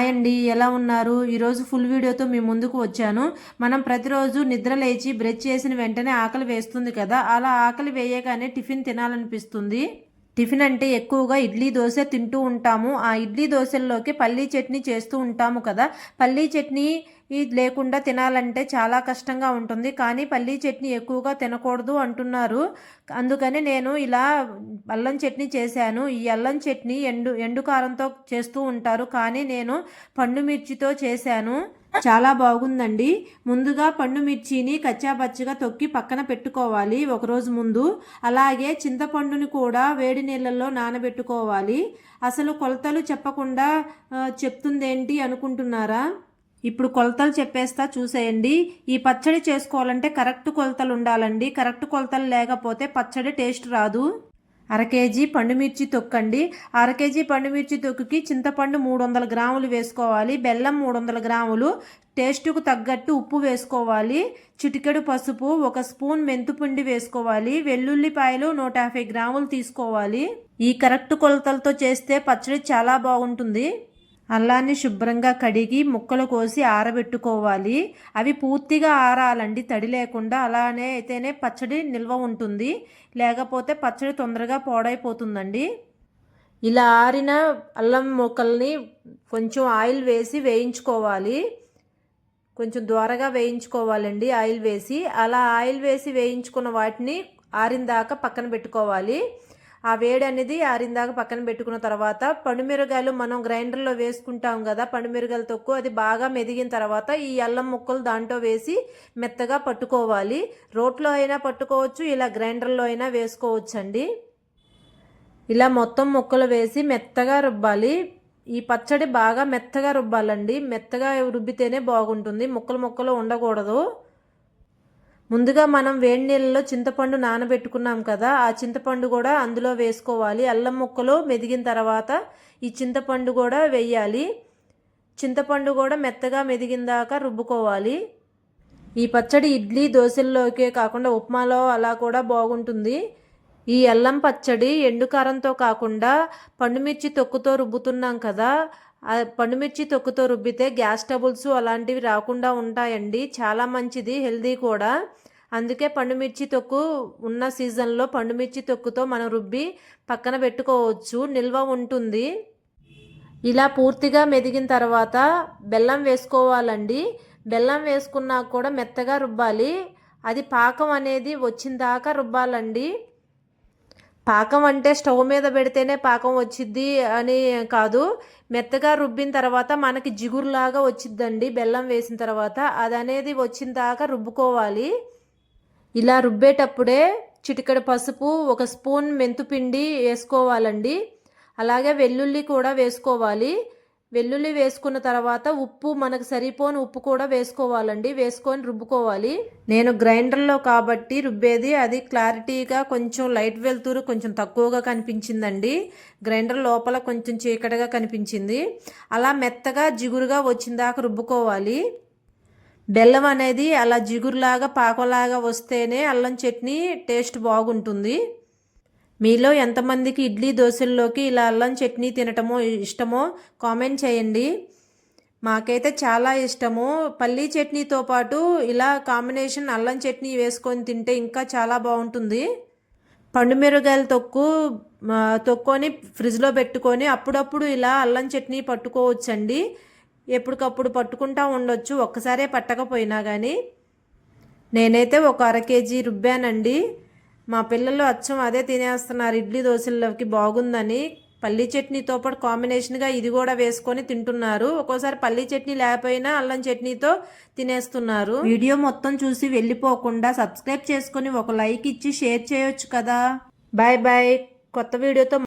Hi అండి ఎలా ఉన్నారు? ఈరోజు ఫుల్ వీడియోతో మీ ముందుకు వచ్చాను. మనం ప్రతిరోజు నిద్ర లేచి బ్రష్ చేసిన వెంటనే ఆకలి వేస్తుంది కదా అలా ఆకలి వేయగానే టిఫిన్ తినాలనిపిస్తుంది. టిఫిన్ అంటే ఎక్కువగా ఇడ్లీ దోశ తింటూ ఉంటాము. ఆ ఇడ్లీ దోశల్లోకి పల్లీ చట్నీ చేస్తూ ఉంటాము కదా. పల్లీ చట్నీ ఈ లేకుండా తినాలంటే చాలా కష్టంగా ఉంటుంది. కానీ పల్లీ చట్నీ ఎక్కువగా తినకూడదు అంటున్నారు. అందుకని నేను ఇలా అల్లం చట్నీ చేశాను. ఈ అల్లం చట్నీ ఎండు ఎండు కారంతో చేస్తూ ఉంటారు. కానీ నేను పండు మిర్చితో చేశాను. చాలా బాగుందండి. ముందుగా పండు మిర్చిని కచ్చాపచ్చిగా తొక్కి పక్కన పెట్టుకోవాలి ఒకరోజు ముందు. అలాగే చింతపండుని కూడా వేడి నీళ్ళల్లో నానబెట్టుకోవాలి. అసలు కొలతలు చెప్పకుండా చెప్తుందేంటి అనుకుంటున్నారా? ఇప్పుడు కొలతలు చెప్పేస్తా చూసేయండి. ఈ పచ్చడి చేసుకోవాలంటే కరెక్ట్ కొలతలు ఉండాలండి. కరెక్ట్ కొలతలు లేకపోతే పచ్చడి టేస్ట్ రాదు. అర కేజీ పండుమిర్చి తొక్కండి. అర కేజీ పండుమిర్చి తొక్కుకి చింతపండు మూడు వందల గ్రాములు వేసుకోవాలి. బెల్లం మూడు వందల గ్రాములు. టేస్టుకు తగ్గట్టు ఉప్పు వేసుకోవాలి. చిటికెడు పసుపు ఒక స్పూన్ మెంతుపిండి వేసుకోవాలి. వెల్లుల్లిపాయలు నూట యాభై గ్రాములు తీసుకోవాలి. ఈ కరెక్ట్ కొలతలతో చేస్తే పచ్చడి చాలా బాగుంటుంది. అల్లాన్ని శుభ్రంగా కడిగి ముక్కలు కోసి ఆరబెట్టుకోవాలి. అవి పూర్తిగా ఆరాలండి. తడి లేకుండా అలానే అయితేనే పచ్చడి నిల్వ ఉంటుంది. లేకపోతే పచ్చడి తొందరగా పాడైపోతుందండి. ఇలా ఆరిన అల్లం ముక్కల్ని కొంచెం ఆయిల్ వేసి వేయించుకోవాలి. కొంచెం ద్వారగా వేయించుకోవాలండి ఆయిల్ వేసి. అలా ఆయిల్ వేసి వేయించుకున్న వాటిని ఆరిన దాకా పక్కన పెట్టుకోవాలి. ఆ వేడి అనేది ఆరిందాక పక్కన పెట్టుకున్న తర్వాత పండుమిరగాయలు మనం గ్రైండర్లో వేసుకుంటాం కదా పండుమిరగాయలు తొక్కు అది బాగా మెదిగిన తర్వాత ఈ అల్లం ముక్కలు దాంట్లో వేసి మెత్తగా పట్టుకోవాలి. రోట్లో అయినా పట్టుకోవచ్చు ఇలా గ్రైండర్లో అయినా వేసుకోవచ్చు అండి ఇలా మొత్తం ముక్కలు వేసి మెత్తగా రుబ్బాలి. ఈ పచ్చడి బాగా మెత్తగా రుబ్బాలండి. మెత్తగా రుబ్బితేనే బాగుంటుంది. ముక్కలు ముక్కలు ఉండకూడదు. ముందుగా మనం వేడి నీళ్ళలో చింతపండు నానబెట్టుకున్నాం కదా ఆ చింతపండు కూడా అందులో వేసుకోవాలి. అల్లం ముక్కలు మెదిగిన తర్వాత ఈ చింతపండు కూడా వేయాలి. చింతపండు కూడా మెత్తగా మెదిగిన దాకా రుబ్బుకోవాలి. ఈ పచ్చడి ఇడ్లీ దోశల్లోకే కాకుండా ఉప్మాలో అలా కూడా బాగుంటుంది. ఈ అల్లం పచ్చడి ఎండుకారంతో కాకుండా పండుమిర్చి తొక్కుతో రుబ్బుతున్నాం కదా పండుమిర్చి తొక్కుతో రుబ్బితే గ్యాస్ ట్రబుల్స్ అలాంటివి రాకుండా ఉంటాయండి. చాలా మంచిది హెల్దీ కూడా. అందుకే పండుమిర్చి తొక్కు ఉన్న సీజన్లో పండుమిర్చి తొక్కుతో మనం రుబ్బి పక్కన పెట్టుకోవచ్చు. నిల్వ ఉంటుంది. ఇలా పూర్తిగా మెదిగిన తర్వాత బెల్లం వేసుకోవాలండి. బెల్లం వేసుకున్నాక కూడా మెత్తగా రుబ్బాలి. అది పాకం అనేది వచ్చిన దాకా రుబ్బాలండి. పాకం అంటే స్టవ్ మీద పెడితేనే పాకం వచ్చిద్ది అని కాదు. మెత్తగా రుబ్బిన తర్వాత మనకి జిగురులాగా వచ్చిద్దండి బెల్లం వేసిన తర్వాత. అది అనేది వచ్చిన దాకా రుబ్బుకోవాలి. ఇలా రుబ్బేటప్పుడే చిటికడ పసుపు ఒక స్పూన్ మెంతుపిండి వేసుకోవాలండి. అలాగే వెల్లుల్లి కూడా వేసుకోవాలి. వెల్లుల్లి వేసుకున్న తర్వాత ఉప్పు మనకు సరిపోని ఉప్పు కూడా వేసుకోవాలండి. వేసుకొని రుబ్బుకోవాలి. నేను గ్రైండర్లో కాబట్టి రుబ్బేది అది క్లారిటీగా కొంచెం లైట్ వెళ్తురు కొంచెం తక్కువగా కనిపించిందండి. గ్రైండర్ లోపల కొంచెం చీకటిగా కనిపించింది. అలా మెత్తగా జిగురుగా వచ్చిందాక రుబ్బుకోవాలి. బెల్లం అనేది అలా జిగురులాగా పాకలాగా వస్తేనే అల్లం చట్నీ టేస్ట్ బాగుంటుంది. మీలో ఎంతమందికి ఇడ్లీ దోశల్లోకి ఇలా అల్లం చట్నీ తినటమో ఇష్టమో కామెంట్ చేయండి. మాకైతే చాలా ఇష్టము. పల్లీ చట్నీతో పాటు ఇలా కాంబినేషన్ అల్లం చట్నీ వేసుకొని తింటే ఇంకా చాలా బాగుంటుంది. పండుమిరగాయల తొక్కు తొక్కుని ఫ్రిడ్జ్లో పెట్టుకొని అప్పుడప్పుడు ఇలా అల్లం చట్నీ పట్టుకోవచ్చండి. ఎప్పటికప్పుడు పట్టుకుంటా ఉండొచ్చు ఒక్కసారే పట్టకపోయినా కానీ నేనైతే ఒక అర కేజీ రుబ్బానండి. మా పిల్లలు అచ్చం అదే తినేస్తున్నారు ఇడ్లీ దోశల్లోకి బాగుందని. పల్లీ చట్నీతో పాటు కాంబినేషన్గా ఇది కూడా వేసుకొని తింటున్నారు. ఒక్కోసారి పల్లీ చట్నీ లేకపోయినా అల్లం చట్నీతో తినేస్తున్నారు. వీడియో మొత్తం చూసి వెళ్ళిపోకుండా సబ్స్క్రైబ్ చేసుకొని ఒక లైక్ ఇచ్చి షేర్ చేయొచ్చు కదా. Bye bye. కొత్త వీడియోతో